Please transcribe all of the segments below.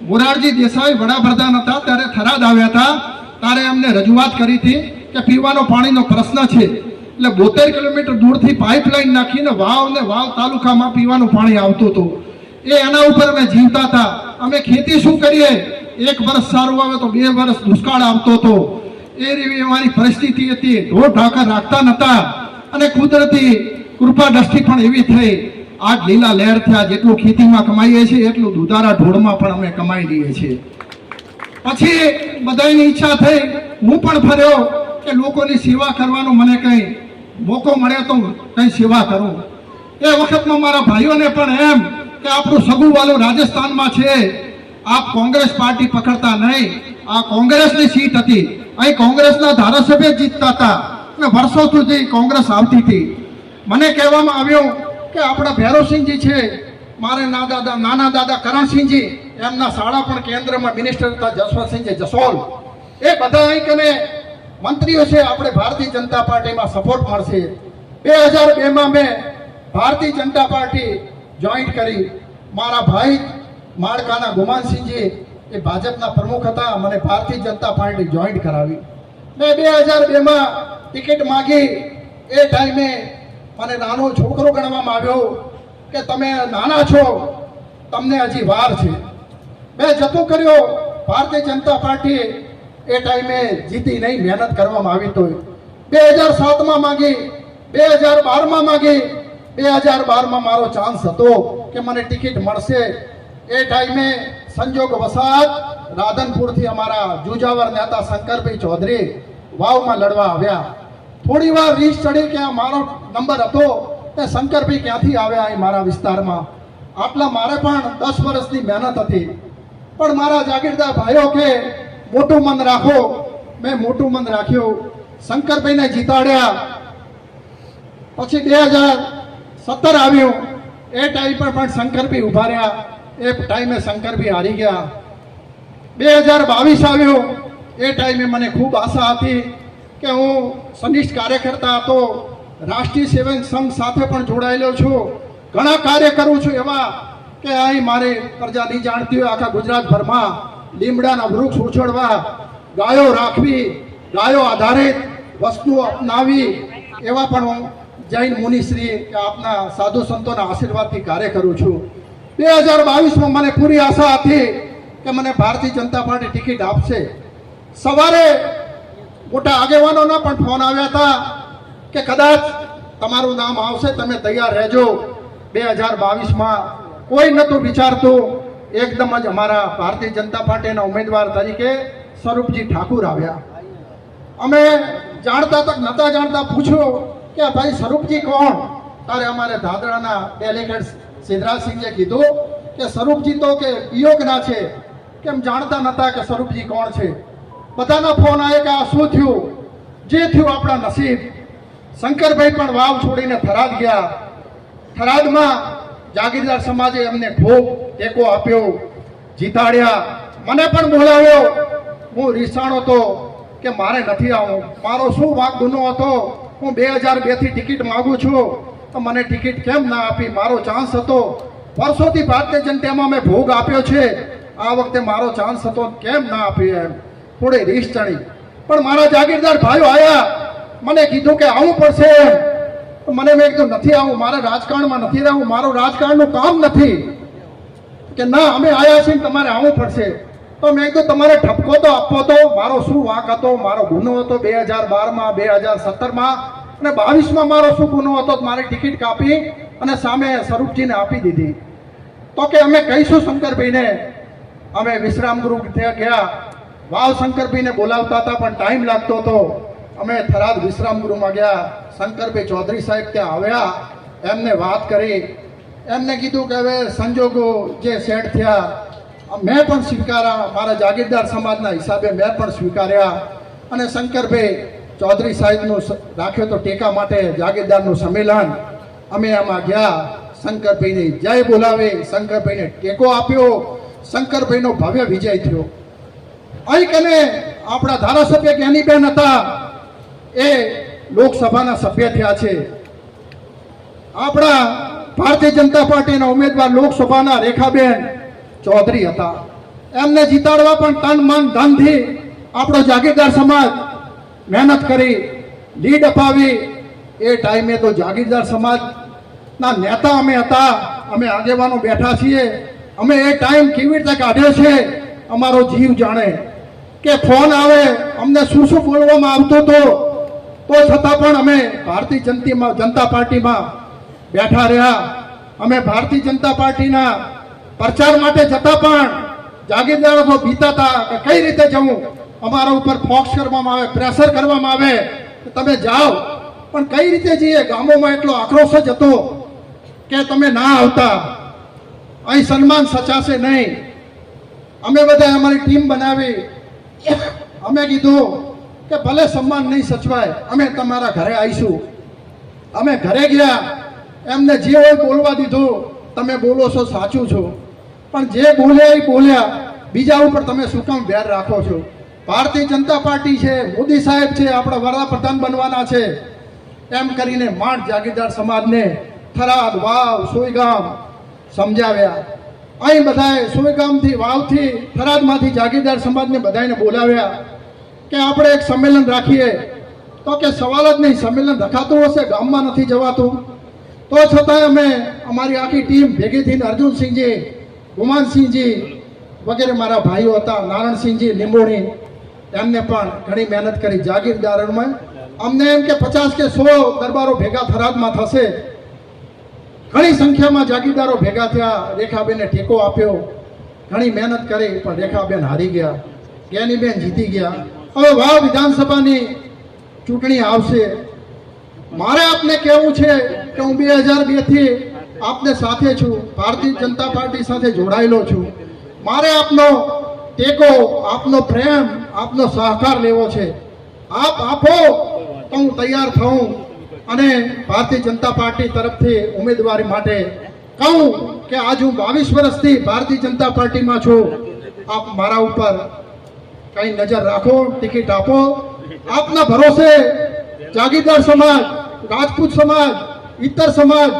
મોરારજી દેસાઈ વડાપ્રધાન હતા, ત્યારે થરાદ આવ્યા હતા. ત્યારે એમને રજૂઆત કરી હતી કે પીવાનો પાણીનો પ્રશ્ન છે. એટલે બોતેર કિલોમીટર દૂરથી પાઇપલાઇન નાખીને વાવ ને વાવ તાલુકામાં પીવાનું પાણી આવતું હતું. એ એના ઉપર અમે જીવતા હતા. અમે ખેતી શું કરીએ? એક વર્ષ સારું આવે તો બે વર્ષ દુષ્કાળ આવતો હતો. એ રીતે અમારી પરિસ્થિતિ હતી. ઢોર ઢાંકા રાખતા નહોતા અને કુદરતી કૃપા દ્રષ્ટિ પણ એવી થઈ. આજ લીલા લહેર થયા જેટલું ખેતીમાં કમાઈએ છીએ, એટલું દુધારા ઢોળમાં પણ અમે કમાઈ લઈએ છીએ. પછી બધાની ઈચ્છા થઈ, હું પણ ફર્યો કે લોકોની સેવા કરવાનો મને કંઈ મોકો મળે તો કંઈ સેવા કરું. એ વખતમાં મારા ભાઈઓને પણ એમ કે આપણું સગું વાલું રાજસ્થાનમાં છે, આપ કોંગ્રેસ પાર્ટી પકડતા નહીં, આ કોંગ્રેસની સીટ હતી. અહીં કોંગ્રેસના ધારાસભ્ય જીતતા હતા. અને વર્ષો સુધી કોંગ્રેસ આવતી હતી. મને કહેવામાં આવ્યું કે આપણા ભૈરવસિંહજી છે, મારે ના દાદા નાના દાદા કરણસિંહજી એમના શાળા પણ કેન્દ્રમાં મિનિસ્ટર હતા જસવંતસિંહજી જસોલ. એ બધા અહીં કને મંત્રીઓ છે, આપણે ભારતીય જનતા પાર્ટીમાં સપોર્ટ મળશે. બે હજાર બેમાં મેં ભારતીય જનતા પાર્ટી જોઈન્ટ કરી. મારા ભાઈ માળકાના ગુમાનસિંહજી એ ભાજપના પ્રમુખ હતા, મને ભારતીય જનતા પાર્ટી જોઈન્ટ કરાવી. મેં બે હજાર બેમાં ટિકિટ માગી. એ ટાઈમે મને નાનો છોકરો ગણવામાં આવ્યો કે તમે નાના છો, તમને હજી વાર છે. મેં જતો કર્યો, ભારતીય જનતા પાર્ટી એ ટાઈમે જીતી નહીં, મહેનત કરવામાં આવી તો બે હજાર સાતમાં માગી, બે હજાર બારમાં માગી, બે હજાર બારમાં મારો ચાન્સ હતો કે મને ટિકિટ મળશે. એ ટાઈમે સંજોગ વસાત, રાધનપુરથી અમારા જુજાવર નેતા શંકરભાઈ ચૌધરી વાવમાં લડવા આવ્યા. થોડી વાર રીસ ચડી કે મારો નંબર હતો, તે શંકરભાઈ ક્યાંથી આવ્યા એ મારા વિસ્તારમાં? આટલા મારે પણ દસ વર્ષની મહેનત હતી. પણ મારા જાગીરદાર ભાઈઓ કે, મોટું મન રાખો. મેં મોટું મન રાખ્યું. શંકરભાઈને જીતાડ્યા. પછી બે હજાર સત્તર આવ્યું. એ ટાઈમ પર પણ શંકરભાઈ ઊભા રહ્યા. એ ટાઈમે શંકરભાઈ હારી ગયા. બે હજાર બાવીસ આવ્યું. એ ટાઈમે મને ખૂબ આશા હતી કે હું સનિષ્ઠ કાર્યકર્તા હતો રાષ્ટ્રીય સેવક સંઘ સાથે પણ જોડાયેલો છું. ઘણા કાર્ય કરું છું એવા કે અહીં મારે પ્રજા નહીં જાણતી હોય આખા ગુજરાતભરમાં લીમડાના વૃક્ષ ઉછળવા, ગાયો રાખવી, ગાયો આધારિત વસ્તુઓ અપનાવી એવા પણ હું જૈન મુનિશ્રી કે આપના સાધુ સંતોના આશીર્વાદથી કાર્ય કરું છું. બે હજાર બાવીસમાં મને પૂરી આશા હતી કે મને ભારતીય જનતા પાર્ટી ટિકિટ આપશે. સવારે મોટા આગેવાનોના પણ ફોન આવ્યા હતા કે કદાચ તમારું નામ આવશે, તમે તૈયાર રહેજો. બે હજાર બાવીસમાં કોઈ નહોતું વિચારતું. એકદમ જ અમારા ભારતીય જનતા પાર્ટીના ઉમેદવાર તરીકે સ્વરૂપજી ઠાકુર આવ્યા. અમે જાણતા તક નતા જાણતા પૂછ્યું કે ભાઈ સ્વરૂપજી કોણ? ત્યારે અમારે દાદરાના ડેલિગેટ સિદ્ધરાજસિંહે કીધું કે સ્વરૂપજી તો કે વિયોગના છે. કેમ જાણતા નતા કે સ્વરૂપજી કોણ છે? બધાના ફોન આવે કે આ શું થયું, જે થયું આપણા નસીબ. શંકરભાઈ પણ વાવ છોડીને થરાદ ગયા. થરાદમાં જાગીરદાર સમાજે એમને ખૂબ ટેકો આપ્યો, જીતાડ્યા. મને પણ બોલાવ્યો. હું રીસાણો તો કે મારે નથી આવું મારો શું વાક ગુનો હતો? હું બે હજાર બેથી ટિકિટ માગું છું. તો મને ટિકિટ કેમ ના આપી? મારો ચાન્સ હતો. વર્ષોથી ભારતીય જનતામાં મેં ભોગ આપ્યો છે. આ વખતે મારો ચાન્સ હતો. કેમ ના આપી એમ? થોડી રીસ ચડી પણ મારા જાગીરદાર ભાઈઓ આવ્યા મને કીધું કે આવું પડશે મને મેં કીધું, નથી આવું, મારા રાજકારણમાં નથી રહેવું મારું રાજકારણનું કામ નથી. કે ના, અમે આવ્યા છીએ તમારે આવવું પડશે. તો મેં કીધું, તમારે ઠપકો તો આપવો તો. મારો શું વાંક હતો? મારો ગુનો હતો બે હજાર બારમાં બે હજાર સત્તરમાં અને બાવીસમાં મારો શું ગુનો હતો? મારે ટિકિટ કાપી અને સામે સ્વરૂપજીને આપી દીધી. તો કે અમે કહીશું શંકરભાઈને. અમે વિશ્રામ ગૃહ ગયા. વાવ શંકરભાઈને બોલાવતા હતા, પણ ટાઈમ લાગતો હતો. અમે થરાદ વિશ્રામ ગૃહમાં ગયા. શંકરભાઈ ચૌધરી સાહેબ ત્યાં આવ્યા. એમને વાત કરી. એમને કીધું કે હવે સંજોગો જે સેટ થયા મેં પણ સ્વીકાર્યા. મારા જાગીરદાર સમાજના હિસાબે મેં પણ સ્વીકાર્યા. અને શંકરભાઈ ચૌધરી સાહેબનું રાખ્યો તો ટેકા માટે જાગીરદારનું સંમેલન. અમે એમાં ગયા. શંકરભાઈને જય બોલાવે. શંકરભાઈને ટેકો આપ્યો. શંકરભાઈનો ભવ્ય વિજય થયો. અહીં કને આપણા ધારાસભ્ય જ્ઞાનીબેન હતા, એ લોકસભાના સભ્ય થયા છે. આપણા ભારતીય જનતા પાર્ટીના ઉમેદવાર લોકસભાના રેખાબેન ચૌધરી હતા. એમને જીતાડવા પણ તન મન ધનથી આપણો જાગીરદાર સમાજ મહેનત કરી, લીડ અપાવી. એ ટાઈમે તો જાગીરદાર સમાજના નેતા અમે હતા, અમે આગેવાનો બેઠા છીએ. અમે એ ટાઈમ કેવી રીતે કાઢ્યો છે, અમારો જીવ જાણે. કે ફોન આવે, અમને શું શું બોલવામાં આવતું હતું? તો છતાં પણ અમે ભારતીય જનતીમાં, જનતા પાર્ટીમાં બેઠા રહ્યા. અમે ભારતીય જનતા પાર્ટીના પ્રચાર માટે જતા પણ જાગીરદારો તો બીતા હતા કે કઈ રીતે જવું? અમારા ઉપર ફોક્સ કરવામાં આવે, પ્રેશર કરવામાં આવે, કે તમે જાઓ. પણ કઈ રીતે જઈએ? ગામોમાં એટલો આક્રોશ જ હતો કે તમે ના આવતા. અહીં સન્માન સચાશે નહીં. અમે બધા અમારી ટીમ બનાવી અમે કીધું કે ભલે સન્માન નહીં સચવાય, અમે તમારા ઘરે આવીશું. અમે ઘરે ગયા એમને જે હોય બોલવા દીધું, તમે બોલો છો, સાચું છો. પણ જે બોલ્યા એ બોલ્યા. બીજા ઉપર તમે શું કામ વેર રાખો છો? ભારતીય જનતા પાર્ટી છે, મોદી સાહેબ છે, આપણા વડાપ્રધાન બનવાના છે. એમ કરીને માંડ જાગીરદાર સમાજને થરાદ વાવ સોયગામ સમજાવ્યા. અહીં બધાએ સુઈગામથી, વાવથી, થરાદમાંથી જાગીરદાર સમાજને બધાને બોલાવ્યા કે આપણે એક સંમેલન રાખીએ. તો કે સવાલ જ નહીં, સંમેલન રખાતું હશે, ગામમાં નથી જવાતું. તો છતાંય અમે અમારી આખી ટીમ ભેગી થઈને અર્જુનસિંહજી, ગુમાનસિંહજી વગેરે મારા ભાઈઓ હતા, નારણસિંહજી, લીંબોણી, એમને પણ ઘણી મહેનત કરી જાગીરદારોમાં. અમને એમ કે પચાસ કે સો દરબારો ભેગા થરાદમાં થશે. ઘણી સંખ્યામાં જાગીરદારો ભેગા થયા, રેખાબેને ટેકો આપ્યો. ઘણી મહેનત કરી, પણ રેખાબેન હારી ગયા. જ્ઞાનીબેન જીતી ગયા. હવે વાવ વિધાનસભાની ચૂંટણી આવશે. મારે આપને કહેવું છે કે હું બે હજાર બેથી આપને સાથે છું. ભારતીય જનતા પાર્ટી સાથે જોડાયેલો છું. મારે આપનો ટેકો, આપનો પ્રેમ, આપનો સહકાર લેવો છે. આપ આપો તો હું તૈયાર થઉં. અને ભારતીય જનતા પાર્ટી તરફથી ઉમેદવારી માટે કહું કે આજ હું બાવીસ વર્ષથી ભારતીય જનતા પાર્ટીમાં છું. આપ મારા ઉપર કઈ નજર રાખો, ટિકિટ આપો. આપના ભરોસે જાગીરદાર સમાજ, રાજપૂત સમાજ ઇતર સમાજ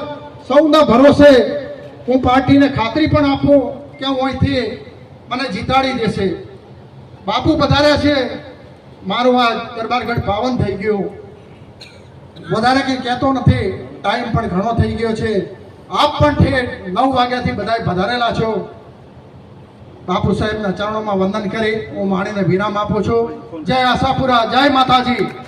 સૌના ભરોસે હું પાર્ટીને ખાતરી પણ આપું કે હું અહીંથી મને જીતાડી દેશે. બાપુ પધાર્યા છે. મારું આ દરબારગઢ પાવન થઈ ગયું. વધારે કંઈ કહેતો નથી. ટાઈમ પણ ઘણો થઈ ગયો છે. આપ પણ ઠેઠ નવ વાગ્યાથી બધા પધારેલા છો. બાપુ સાહેબના ચરણોમાં વંદન કરી, હું માણીને વિરામ આપું છું. જય આશાપુરા, જય માતાજી.